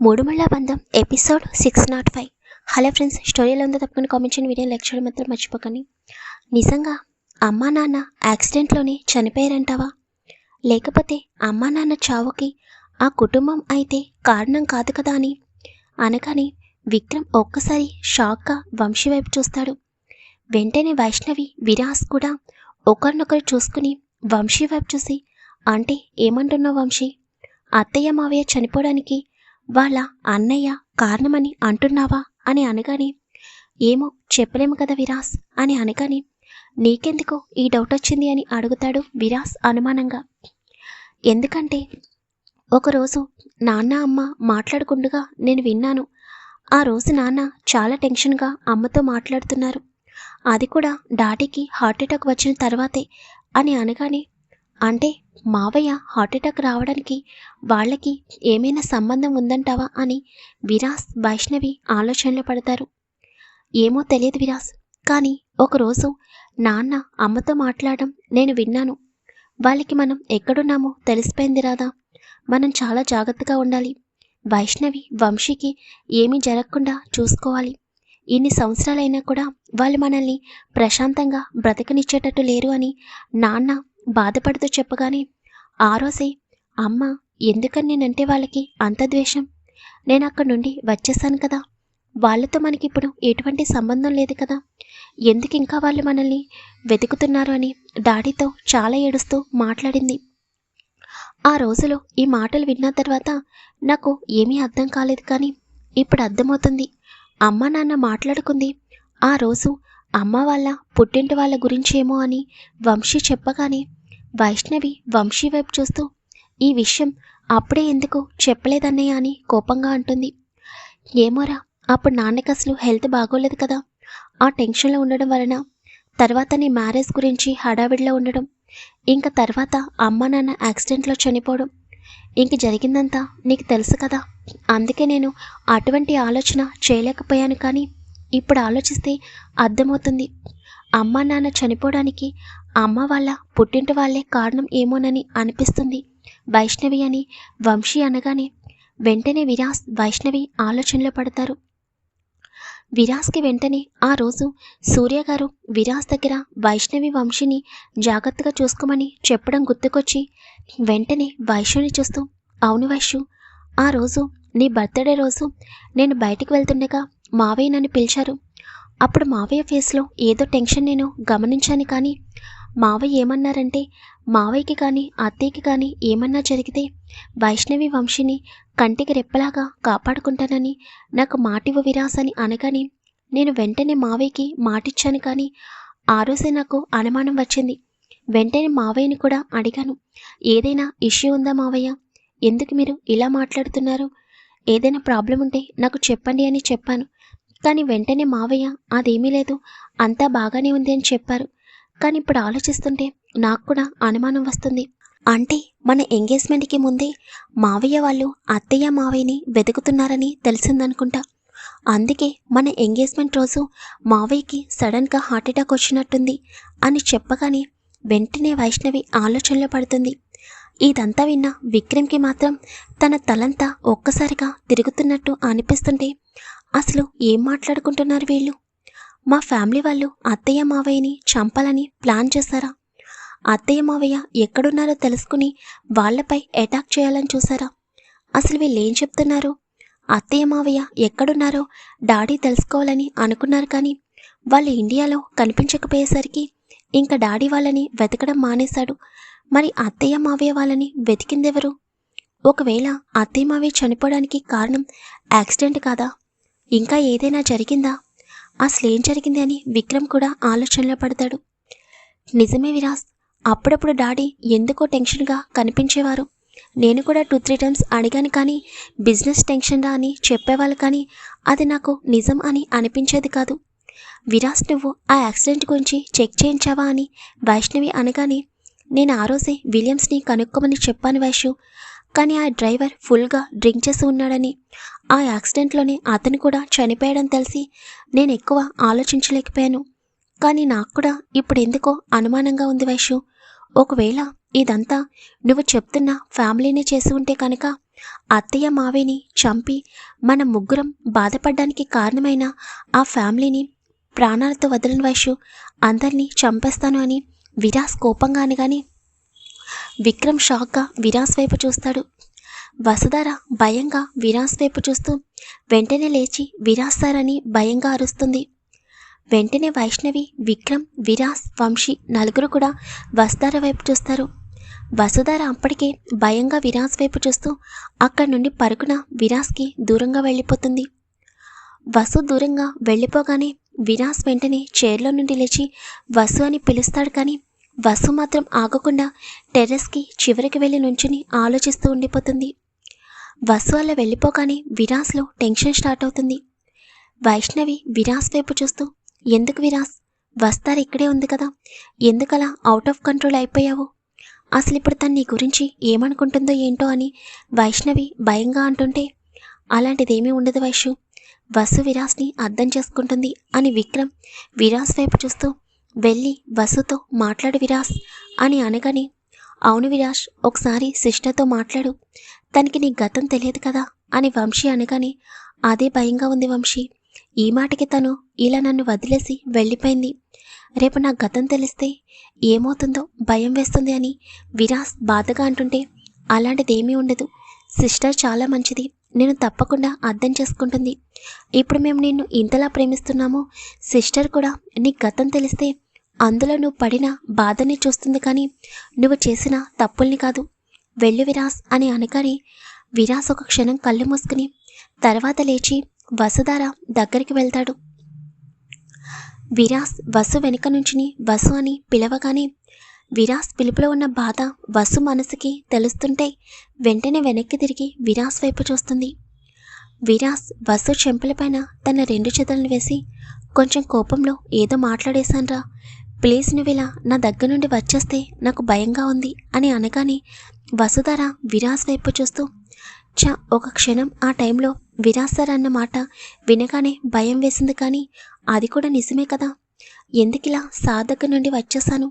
మూడుమళ్ళ బంధం episode six not five. Hello friends స్టోరీలో ఉందో తప్పకుండా కామెంట్ చేయండి వీడియో లైక్ చేయడం మాత్రం మర్చిపోకండి. నిజంగా అమ్మా నాన్న యాక్సిడెంట్లోనే చనిపోయారంటావా? లేకపోతే అమ్మా నాన్న చావుకి ఆ కుటుంబం అయితే కారణం కాదు కదా అని? అనగానే విక్రమ్ ఒక్కసారి షాక్గా వంశీ వైపు చూస్తాడు. వెంటనే వైష్ణవి విరాస్ కూడా ఒకరినొకరు చూసుకుని వంశీ వైపు చూసి అంటే ఏమంటున్నావు వంశీ? అత్తయ్య మావయ్య చనిపోవడానికి వాళ్ళ అన్నయ్య కారణమని అంటున్నావా అని అనగానే ఏమో చెప్పలేము కదా విరాస్ అని అనగానే నీకెందుకు ఈ డౌట్ వచ్చింది అని అడుగుతాడు విరాస్ అనుమానంగా. ఎందుకంటే ఒకరోజు నాన్న అమ్మ మాట్లాడుకుండగా నేను విన్నాను ఆ రోజు నాన్న చాలా టెన్షన్గా అమ్మతో మాట్లాడుతున్నారు అది కూడా డాడీకి హార్ట్ అటాక్ వచ్చిన తర్వాతే అని అనగానే అంటే మావయ్య హార్ట్ అటాక్ రావడానికి వాళ్ళకి ఏమైనా సంబంధం ఉందంటావా అని విరాస్ వైష్ణవి ఆలోచనలో పడతారు. ఏమో తెలియదు విరాస్ కానీ ఒకరోజు నాన్న అమ్మతో మాట్లాడడం నేను విన్నాను. వాళ్ళకి మనం ఎక్కడున్నామో తెలిసిపోయింది రాదా మనం చాలా జాగ్రత్తగా ఉండాలి. వైష్ణవి వంశీకి ఏమీ జరగకుండా చూసుకోవాలి. ఇన్ని సంవత్సరాలైనా కూడా వాళ్ళు మనల్ని ప్రశాంతంగా బ్రతకనిచ్చేటట్టు లేరు అని నాన్న బాధపడుతూ చెప్పగానే ఆ రోజే అమ్మ ఎందుకని నేనంటే వాళ్ళకి అంత ద్వేషం? నేను అక్కడి నుండి వచ్చేసాను కదా. వాళ్ళతో మనకి ఇప్పుడు ఎటువంటి సంబంధం లేదు కదా. ఎందుకు ఇంకా వాళ్ళు మనల్ని వెతుకుతున్నారు అని డాడీతో చాలా ఏడుస్తూ మాట్లాడింది. ఆ రోజులో ఈ మాటలు విన్న తర్వాత నాకు ఏమీ అర్థం కాలేదు కానీ ఇప్పుడు అర్థమవుతుంది. అమ్మ నాన్న మాట్లాడుకుంది ఆ రోజు అమ్మ వాళ్ళ పుట్టింటి వాళ్ళ గురించేమో అని వంశీ చెప్పగానే వైష్ణవి వంశీ వైపు చూస్తూ ఈ విషయం అప్పుడే ఎందుకు చెప్పలేదన్నయ్య అని కోపంగా అంటుంది. ఏమోరా అప్పుడు నాన్నకి అసలు హెల్త్ బాగోలేదు కదా. ఆ టెన్షన్లో ఉండడం వలన తర్వాత నీ మ్యారేజ్ గురించి హడావిడిలో ఉండడం ఇంకా తర్వాత అమ్మ నాన్న యాక్సిడెంట్లో చనిపోవడం ఇంక జరిగిందంతా నీకు తెలుసు కదా. అందుకే నేను అటువంటి ఆలోచన చేయలేకపోయాను కానీ ఇప్పుడు ఆలోచిస్తే అర్థమవుతుంది. అమ్మ నాన్న చనిపోవడానికి అమ్మ వాళ్ళ పుట్టింటి వాళ్ళే కారణం ఏమోనని అనిపిస్తుంది. వైష్ణవి అని వంశీ అనగానే వెంటనే విరాస్ వైష్ణవి ఆలోచనలో పడతారు. విరాస్కి వెంటనే ఆ రోజు సూర్య గారు విరాస్ దగ్గర వైష్ణవి వంశీని జాగ్రత్తగా చూసుకోమని చెప్పడం గుర్తుకొచ్చి వెంటనే వైష్ణవిని చూస్తూ అవును వైష్ణు ఆ రోజు నీ బర్త్డే రోజు నేను బయటికి వెళ్తుండగా మావయ్య నన్ను పిలిచారు. అప్పుడు మావయ్య ఫేస్లో ఏదో టెన్షన్ నేను గమనించాను కానీ మావయ్య ఏమన్నారంటే మావయ్యకి కానీ అత్తయ్యకి కానీ ఏమన్నా జరిగితే వైష్ణవి వంశీని కంటికి రెప్పలాగా కాపాడుకుంటానని నాకు మాటివ్వ అని అనగానే నేను వెంటనే మావయ్యకి మాటిచ్చాను కానీ ఆ రోజే నాకు అనుమానం వచ్చింది. వెంటనే మావయ్యని కూడా అడిగాను ఏదైనా ఇష్యూ ఉందా మావయ్య? ఎందుకు మీరు ఇలా మాట్లాడుతున్నారు? ఏదైనా ప్రాబ్లం ఉంటే నాకు చెప్పండి అని చెప్పాను. కానీ వెంటనే మావయ్య అదేమీ లేదు. అంతా బాగానే ఉంది అని చెప్పారు. కానీ ఇప్పుడు ఆలోచిస్తుంటే నాకు కూడా అనుమానం వస్తుంది. అంటే మన ఎంగేజ్మెంట్కి ముందే మావయ్య వాళ్ళు అత్తయ్య మావయ్యని వెతుకుతున్నారని తెలిసిందనుకుంటా. అందుకే మన ఎంగేజ్మెంట్ రోజు మావయ్యకి సడన్గా హార్ట్ అటాక్ వచ్చినట్టుంది అని చెప్పగానే వెంటనే వైష్ణవి ఆలోచనలో పడుతుంది. ఇదంతా విన్న విక్రమ్కి మాత్రం తన తలంతా ఒక్కసారిగా తిరుగుతున్నట్టు అనిపిస్తుంటే అసలు ఏం మాట్లాడుకుంటున్నారు వీళ్ళు? మా ఫ్యామిలీ వాళ్ళు అత్తయ్య మావయ్యని చంపాలని ప్లాన్ చేశారా? అత్తయ్య మావయ్య ఎక్కడున్నారో తెలుసుకుని వాళ్ళపై అటాక్ చేయాలని చూసారా అసలు వీళ్ళు ఏం చెప్తున్నారు? అత్తయ్య మావయ్య ఎక్కడున్నారో డాడీ తెలుసుకోవాలని అనుకున్నారు కానీ వాళ్ళు ఇండియాలో కనిపించకపోయేసరికి ఇంకా డాడీ వాళ్ళని వెతకడం మానేశాడు. మరి అత్తయ్య మావయ్య వాళ్ళని వెతికిందెవరు? ఒకవేళ అత్తయ్య మావయ్య చనిపోవడానికి కారణం యాక్సిడెంట్ కాదా? ఇంకా ఏదైనా జరిగిందా? అసలేం జరిగింది అని విక్రమ్ కూడా ఆలోచనలో పడతాడు. నిజమే విరాస్ అప్పుడప్పుడు డాడీ ఎందుకో టెన్షన్గా కనిపించేవారు. నేను కూడా టూ త్రీ టైమ్స్ అడిగాను కానీ బిజినెస్ టెన్షన్ రా అని చెప్పేవాళ్ళు కానీ అది నాకు నిజం అని అనిపించేది కాదు. విరాస్ నువ్వు ఆ యాక్సిడెంట్ గురించి చెక్ చేయించావా అని వైష్ణవి అనగానే నేను ఆ రోజే విలియమ్స్ని కనుక్కోమని చెప్పాను వైషు. కానీ ఆ డ్రైవర్ ఫుల్గా డ్రింక్ చేసి ఉన్నాడని ఆ యాక్సిడెంట్లోనే అతను కూడా చనిపోయాడని తెలిసి నేను ఎక్కువ ఆలోచించలేకపోయాను. కానీ నాకు కూడా ఇప్పుడు ఎందుకో అనుమానంగా ఉంది వైషు ఒకవేళ ఇదంతా నువ్వు చెప్తున్న ఫ్యామిలీనే చేసి ఉంటే కనుక అత్తయ్య మావేని చంపి మన ముగ్గురం బాధపడడానికి కారణమైన ఆ ఫ్యామిలీని ప్రాణాలతో వదలని వయసు అందరినీ చంపేస్తాను అని విరాస్ కోపంగా అనగానే విక్రమ్ షాక్గా విరాస్ వైపు చూస్తాడు. వసుధార భయంగా విరాస్ వైపు చూస్తూ వెంటనే లేచి విరాస్ సార్ అని భయంగా అరుస్తుంది. వెంటనే వైష్ణవి విక్రమ్ విరాస్ వంశీ నలుగురు కూడా వసుధార వైపు చూస్తారు. వసుధార అప్పటికే భయంగా విరాస్ వైపు చూస్తూ అక్కడి నుండి పరుగున విరాస్కి దూరంగా వెళ్ళిపోతుంది. వసు దూరంగా వెళ్ళిపోగానే విరాస్ వెంటనే చైర్లో నుండి లేచి వసు అని పిలుస్తాడు కానీ వసు మాత్రం ఆగకుండా టెర్రస్కి చివరికి వెళ్ళి నుంచుని ఆలోచిస్తూ ఉండిపోతుంది. వసు అలా వెళ్ళిపోగానే విరాస్లో టెన్షన్ స్టార్ట్ అవుతుంది. వైష్ణవి విరాస్ వైపు చూస్తూ ఎందుకు విరాస్? వస్తారు ఇక్కడే ఉంది కదా. ఎందుకలా అవుట్ ఆఫ్ కంట్రోల్ అయిపోయావు? అసలు ఇప్పుడు తను నీ గురించి ఏమనుకుంటుందో ఏంటో అని వైష్ణవి భయంగా అంటుంటే అలాంటిదేమీ ఉండదు వైషు. వసు విరాస్ని అర్థం చేసుకుంటుంది అని విక్రమ్ విరాస్ వైపు చూస్తూ వెళ్ళి వసుతో మాట్లాడు విరాస్ అని అనగానే అవును విరాష్ ఒకసారి సిస్టర్తో మాట్లాడు. తనకి నీ గతం తెలియదు కదా అని వంశీ అనగానే అదే భయంగా ఉంది వంశీ. ఈ మాటకి తను ఇలా నన్ను వదిలేసి వెళ్ళిపోయింది. రేపు నా గతం తెలిస్తే ఏమవుతుందో భయం వేస్తుంది అని విరాస్ బాధగా అంటుంటే అలాంటిదేమీ ఉండదు. సిస్టర్ చాలా మంచిది. నేను తప్పకుండా అర్థం చేసుకుంటుంది. ఇప్పుడు మేము నిన్ను ఇంతలా ప్రేమిస్తున్నామో సిస్టర్ కూడా నీ గతం తెలిస్తే అందులో నువ్వు పడిన బాధని చూస్తుంది కానీ నువ్వు చేసిన తప్పుల్ని కాదు. వెళ్ళు విరాస్ అని అనగానే విరాస్ ఒక క్షణం కళ్ళు మూసుకుని తర్వాత లేచి వసుధార దగ్గరికి వెళ్తాడు. విరాస్ వసు వెనుక నుంచిని వసు అని పిలవగానే విరాస్ పిలుపులో ఉన్న బాధ వసు మనసుకి తెలుస్తుంటే వెంటనే వెనక్కి తిరిగి విరాస్ వైపు చూస్తుంది. విరాస్ వసు చెంపలపైన తన రెండు చేతులను వేసి కొంచెం కోపంలో ఏదో మాట్లాడేశాన్రా. ప్లీజ్ నువ్వు ఇలా నా దగ్గర నుండి వచ్చేస్తే నాకు భయంగా ఉంది అని అనగానే వసుధార విరాస్ వైపు చూస్తూ చ ఒక క్షణం ఆ టైంలో విరాస్ సార్ అన్న మాట వినగానే భయం వేసింది కానీ అది కూడా నిజమే కదా? ఎందుకిలా సార్ దగ్గర నుండి వచ్చేసాను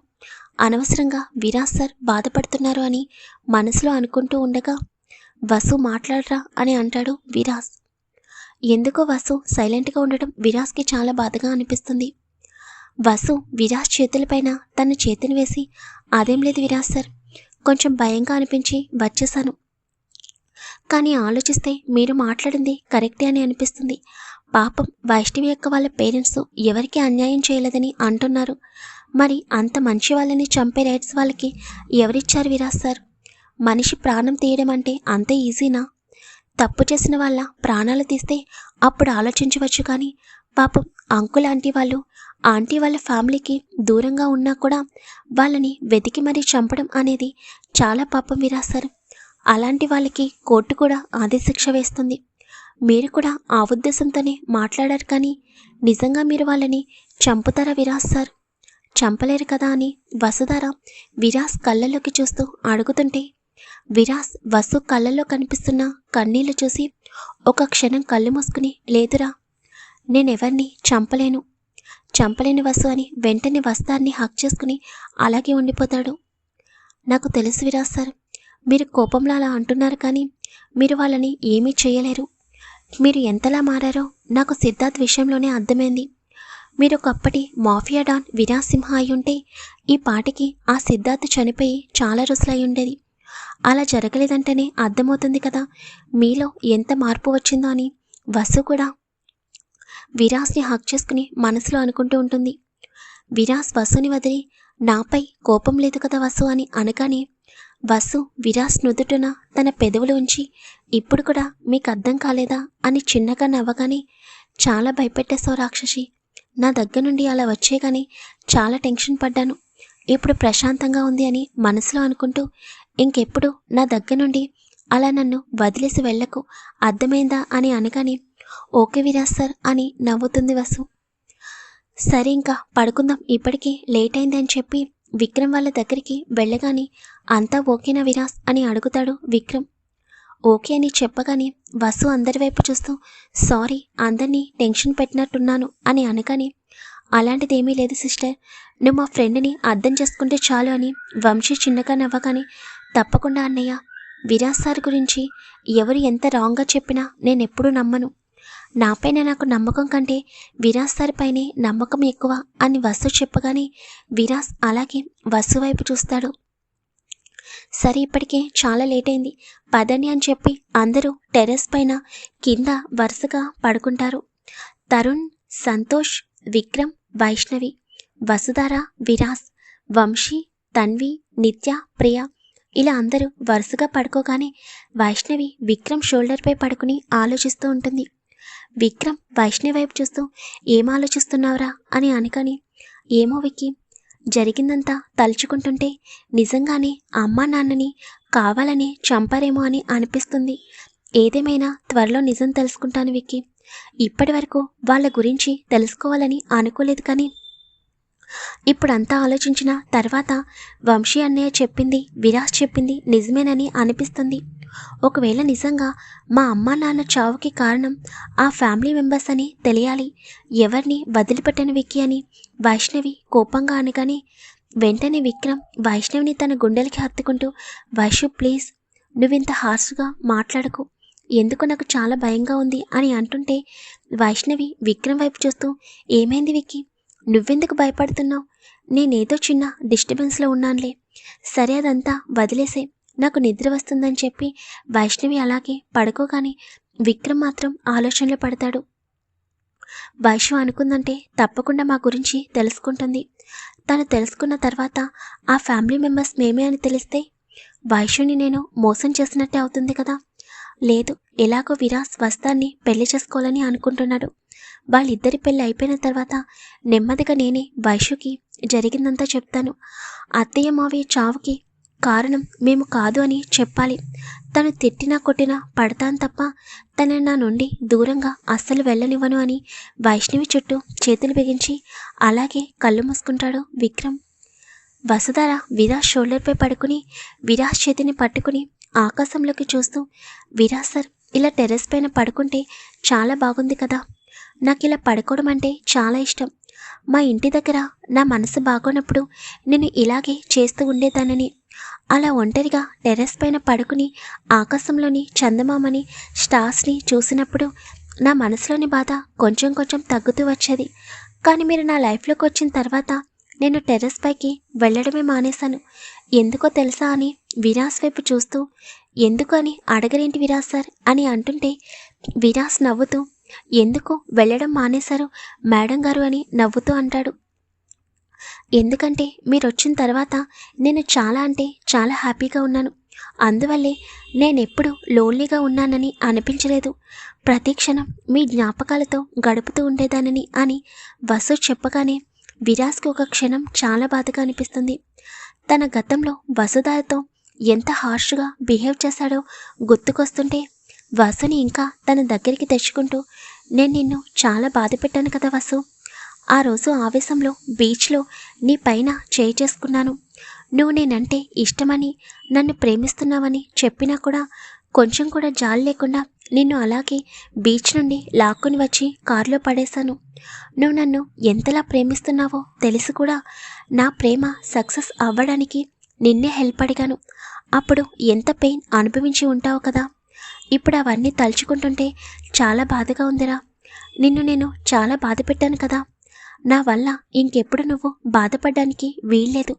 అనవసరంగా విరాజ్ సార్ బాధపడుతున్నారు అని మనసులో అనుకుంటూ ఉండగా వసు మాట్లాడరా అని అంటాడు విరాస్ ఎందుకో వసు సైలెంట్గా ఉండడం విరాస్కి చాలా బాధగా అనిపిస్తుంది. వసు విరాస్ చేతులపైన తన చేతిని వేసి అదేం లేదు విరాజ్ సార్ కొంచెం భయంగా అనిపించి వచ్చేసాను. కానీ ఆలోచిస్తే మీరు మాట్లాడింది కరెక్టే అని అనిపిస్తుంది. పాపం వైష్ణవి యొక్క వాళ్ళ పేరెంట్స్ ఎవరికి అన్యాయం చేయలేదని అంటున్నారు. మరి అంత మంచి వాళ్ళని చంపే రైట్స్ వాళ్ళకి ఎవరిచ్చారు విరాజ్ సార్ మనిషి ప్రాణం తీయడం అంటే అంత ఈజీనా తప్పు చేసిన వాళ్ళ ప్రాణాలు తీస్తే అప్పుడు ఆలోచించవచ్చు కానీ పాపం అంకుల్ ఆంటీ వాళ్ళు ఆంటీ వాళ్ళ ఫ్యామిలీకి దూరంగా ఉన్నా కూడా వాళ్ళని వెతికి మరీ చంపడం అనేది చాలా పాపం విరాస్తారు అలాంటి వాళ్ళకి కోర్టు కూడా ఆదిశిక్ష శిక్ష వేస్తుంది. మీరు కూడా ఆ ఉద్దేశంతోనే మాట్లాడారు కానీ నిజంగా మీరు వాళ్ళని చంపుతారా విరాస్ సార్ చంపలేరు కదా అని వసుధార విరాస్ కళ్ళల్లోకి చూస్తూ అడుగుతుంటే విరాస్ వసు కళ్ళల్లో కనిపిస్తున్న కన్నీళ్ళు చూసి ఒక క్షణం కళ్ళు మూసుకుని లేదురా నేనెవర్ని చంపలేను. చంపలేని వసు అని వెంటనే వస్తాన్ని హక్ చేసుకుని అలాగే ఉండిపోతాడు. నాకు తెలుసు విరాస్ సార్ మీరు కోపంలో అలా అంటున్నారు కానీ మీరు వాళ్ళని ఏమీ చేయలేరు. మీరు ఎంతలా మారారో నాకు సిద్ధార్థ్ విషయంలోనే అర్థమైంది. మీరు ఒకప్పటి మాఫియా డాన్ విరాసింహ అయి ఉంటే ఈ పాటికి ఆ సిద్ధార్థ్ చనిపోయి చాలా రుసులై ఉండేది అలా జరగలేదంటేనే అర్థమవుతుంది కదా మీలో ఎంత మార్పు వచ్చిందో అని వసు కూడా విరాస్ని హక్ చేసుకుని మనసులో అనుకుంటూ ఉంటుంది. విరాస్ వసుని వదిలి నాపై కోపం లేదు కదా వసు అని అనగానే వసు విరాస్ నుదుటున తన పెదవులు ఉంచి ఇప్పుడు కూడా మీకు అర్థం కాలేదా అని చిన్నగా నవ్వగానే చాలా భయపెట్టేశావు రాక్షసి. నా దగ్గర నుండి అలా వచ్చే కానీ చాలా టెన్షన్ పడ్డాను. ఇప్పుడు ప్రశాంతంగా ఉంది అని మనసులో అనుకుంటూ ఇంకెప్పుడు నా దగ్గర నుండి అలా నన్ను వదిలేసి వెళ్ళకు అర్థమైందా అని అనగానే ఓకే విరాజ్ సార్ అని నవ్వుతుంది వసు. సరే ఇంకా పడుకుందాం ఇప్పటికీ లేట్ అయింది అని చెప్పి విక్రమ్ వాళ్ళ దగ్గరికి వెళ్ళగానే అంతా ఓకేనా విరాస్ అని అడుగుతాడు విక్రమ్. ఓకే అని చెప్పగానే వసు అందరి వైపు చూస్తూ సారీ అందరినీ టెన్షన్ పెట్టినట్టున్నాను అని అనగానే అలాంటిదేమీ లేదు సిస్టర్. నువ్వు మా ఫ్రెండ్ని అర్థం చేసుకుంటే చాలు అని వంశీ చిన్నగా నవ్వగానే తప్పకుండా అన్నయ్య. విరాజ్ సార్ గురించి ఎవరు ఎంత రాంగ్గా చెప్పినా నేను ఎప్పుడూ నమ్మను. నాపైన నాకు నమ్మకం కంటే విరాజ్ సార్ పైనే నమ్మకం ఎక్కువ అని వసు చెప్పగానే విరాజ్ అలాగే వసు వైపు చూస్తాడు. సరే ఇప్పటికే చాలా లేట్ అయింది పదని అని చెప్పి అందరూ టెర్రస్ పైన కింద వరుసగా పడుకుంటారు. తరుణ్ సంతోష్ విక్రమ్ వైష్ణవి వసుధార విరాస్ వంశీ తన్వి నిత్య ప్రియ ఇలా అందరూ వరుసగా పడుకోగానే వైష్ణవి విక్రమ్ షోల్డర్పై పడుకుని ఆలోచిస్తూ ఉంటుంది. విక్రమ్ వైష్ణవి వైపు చూస్తూ ఏం ఆలోచిస్తున్నావురా? అని అనుకని ఏమో విక్కి జరిగిందంతా తలుచుకుంటుంటే నిజంగానే అమ్మా నాన్నని కావాలని చంపారేమో అని అనిపిస్తుంది. ఏదేమైనా త్వరలో నిజం తెలుసుకుంటాను విక్కి. ఇప్పటి వరకు వాళ్ళ గురించి తెలుసుకోవాలని అనుకోలేదు కానీ ఇప్పుడంతా ఆలోచించిన తర్వాత వంశీ అన్నయ్య చెప్పింది విరాజ్ చెప్పింది నిజమేనని అనిపిస్తుంది. ఒకవేళ నిజంగా మా అమ్మా నాన్న చావుకి కారణం ఆ ఫ్యామిలీ మెంబర్స్ అని తెలియాలి. ఎవరిని వదిలిపెట్టని విక్కి అని వైష్ణవి కోపంగా అనగానే వెంటనే విక్రమ్ వైష్ణవిని తన గుండెలకి హత్తుకుంటూ వైషు ప్లీజ్ నువ్వింత హార్ష్గా మాట్లాడకు. ఎందుకు నాకు చాలా భయంగా ఉంది అని అంటుంటే వైష్ణవి విక్రమ్ వైపు చూస్తూ ఏమైంది విక్కి? నువ్వెందుకు భయపడుతున్నావు? నేనేదో చిన్న డిస్టర్బెన్స్లో ఉన్నానులే. సరే అదంతా వదిలేసే నాకు నిద్ర వస్తుందని చెప్పి వైష్ణవి అలాగే పడుకోగానే విక్రమ్ మాత్రం ఆలోచనలో పడతాడు. వైష్ణవ్ అనుకుందంటే తప్పకుండా మా గురించి తెలుసుకుంటుంది. తను తెలుసుకున్న తర్వాత ఆ ఫ్యామిలీ మెంబర్స్ మేమే అని తెలిస్తే వైష్ణుని నేను మోసం చేసినట్టే అవుతుంది కదా? లేదు ఎలాగో విరాస్ వస్తాన్ని పెళ్ళి చేసుకోవాలని అనుకుంటున్నాడు. వాళ్ళిద్దరి పెళ్ళి అయిపోయిన తర్వాత నెమ్మదిగా నేనే వైషుకి జరిగిందంతా చెప్తాను. అత్తయ్య మావయ్య చావుకి కారణం మేము కాదు అని చెప్పాలి. తను తిట్టినా కొట్టినా పడతాను తప్ప తన నా నుండి దూరంగా అస్సలు వెళ్ళనివ్వను అని వైష్ణవి చుట్టూ చేతులు బిగించి అలాగే కళ్ళు మూసుకుంటాడు విక్రమ్. వసుధార విరాజ్ షోల్డర్పై పడుకుని విరాజ్ చేతిని పట్టుకుని ఆకాశంలోకి చూస్తూ విరాజ్ సార్ ఇలా టెర్రస్ పైన పడుకుంటే చాలా బాగుంది కదా నాకు ఇలా పడుకోవడం అంటే చాలా ఇష్టం. మా ఇంటి దగ్గర నా మనసు బాగోనప్పుడు నేను ఇలాగే చేస్తూ ఉండేదానని. అలా ఒంటరిగా టెర్రస్ పైన పడుకుని ఆకాశంలోని చందమామని స్టార్స్ని చూసినప్పుడు నా మనసులోని బాధ కొంచెం కొంచెం తగ్గుతూ వచ్చేది. కానీ మీరు నా లైఫ్లోకి వచ్చిన తర్వాత నేను టెర్రస్ పైకి వెళ్ళడమే మానేశాను. ఎందుకో తెలుసా అని విరాస్ వైపు చూస్తూ ఎందుకు అని అడగరేంటి విరాస్ సార్? అని అంటుంటే విరాస్ నవ్వుతూ ఎందుకు వెళ్ళడం మానేశారు? మేడం గారు అని నవ్వుతూ అంటాడు. ఎందుకంటే మీరు వచ్చిన తర్వాత నేను చాలా అంటే చాలా హ్యాపీగా ఉన్నాను. అందువల్లే నేనెప్పుడు లోన్లీగా ఉన్నానని అనిపించలేదు. ప్రతి క్షణం మీ జ్ఞాపకాలతో గడుపుతూ ఉండేదానని అని వసు చెప్పగానే విరాజ్కి ఒక క్షణం చాలా బాధగా అనిపిస్తుంది. తన గతంలో వసుధాతో ఎంత హార్ష్గా బిహేవ్ చేశాడో గుర్తుకొస్తుంటే వసుని ఇంకా తన దగ్గరికి తెచ్చుకుంటూ నేను నిన్ను చాలా బాధ పెట్టాను కదా వసు. ఆ రోజు ఆవేశంలో బీచ్లో నీ పైన చేయి చేసుకున్నాను. నువ్వు నేనంటే ఇష్టమని నన్ను ప్రేమిస్తున్నావని చెప్పినా కూడా కొంచెం కూడా జాలి లేకుండా నిన్ను అలాగే బీచ్ నుండి లాక్కుని వచ్చి కారులో పడేశాను. నువ్వు నన్ను ఎంతలా ప్రేమిస్తున్నావో తెలిసి కూడా నా ప్రేమ సక్సెస్ అవ్వడానికి నిన్నే హెల్ప్ అడిగాను. అప్పుడు ఎంత పెయిన్ అనుభవించి ఉంటావు కదా? ఇప్పుడు అవన్నీ తలుచుకుంటుంటే చాలా బాధగా ఉందిరా. నిన్ను నేను చాలా బాధ పెట్టాను కదా. నా వల్ల ఇంకెప్పుడు నువ్వు బాధపడడానికి వీల్లేదు.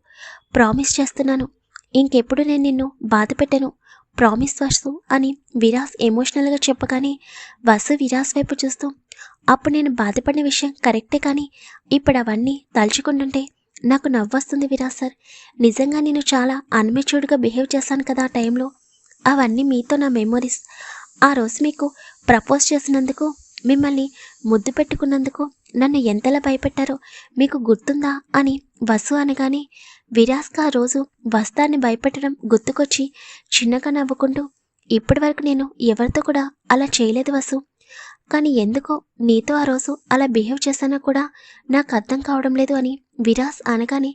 ప్రామిస్ చేస్తున్నాను. ఇంకెప్పుడు నేను నిన్ను బాధ పెట్టను ప్రామిస్ వసు అని విరాస్ ఎమోషనల్గా చెప్పగానే వసు విరాస్ వైపు చూస్తూ అప్పుడు నేను బాధపడిన విషయం కరెక్టే కానీ ఇప్పుడు అవన్నీ తలుచుకుంటుంటే నాకు నవ్వొస్తుంది విరాస్ సార్. నిజంగా నేను చాలా అన్మెచ్యూర్డ్గా బిహేవ్ చేశాను కదా ఆ టైంలో. అవన్నీ మీతో నా మెమొరీస్ ఆ రోజు మీకు ప్రపోజ్ చేసినందుకు మిమ్మల్ని ముద్దు పెట్టుకున్నందుకు నన్ను ఎంతలా భయపెట్టారో మీకు గుర్తుందా అని వసు అనగానే విరాస్గా ఆ రోజు వస్తాన్ని భయపెట్టడం గుర్తుకొచ్చి చిన్నగా నవ్వుకుంటూ ఇప్పటి వరకు నేను ఎవరితో కూడా అలా చేయలేదు వసు. కానీ ఎందుకో నీతో ఆ రోజు అలా బిహేవ్ చేశానో కూడా నాకు అర్థం కావడం లేదు అని విరాస్ అనగానే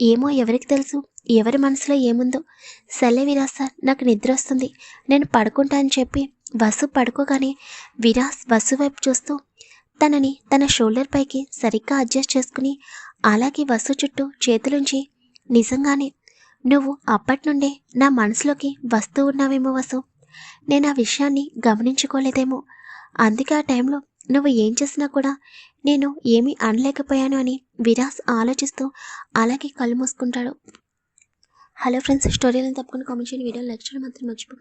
ఏమో ఎవరికి తెలుసు? ఎవరి మనసులో ఏముందో? సర్లే విరాస్ సార్ నాకు నిద్ర వస్తుంది. నేను పడుకుంటా అని చెప్పి వసు పడుకోగానే విరాస్ వసు వైపు చూస్తూ తనని తన షోల్డర్ పైకి సరిగ్గా అడ్జస్ట్ చేసుకుని అలాగే వసు చుట్టూ చేతులుంచి నిజంగానే నువ్వు అప్పటి నుండే నా మనసులోకి వస్తూ ఉన్నావేమో వసు. నేను ఆ విషయాన్ని గమనించుకోలేదేమో. అందుకే ఆ టైంలో నువ్వు ఏం చేసినా కూడా నేను ఏమీ అనలేకపోయాను అని విరాస్ ఆలోచిస్తూ అలాగే కళ్ళు మూసుకుంటాడు. హలో ఫ్రెండ్స్ స్టోరీలను తప్పకుండా కామెంట్ చేయండి. వీడియో లెక్చర్ మాత్రం మర్చిపోకండి.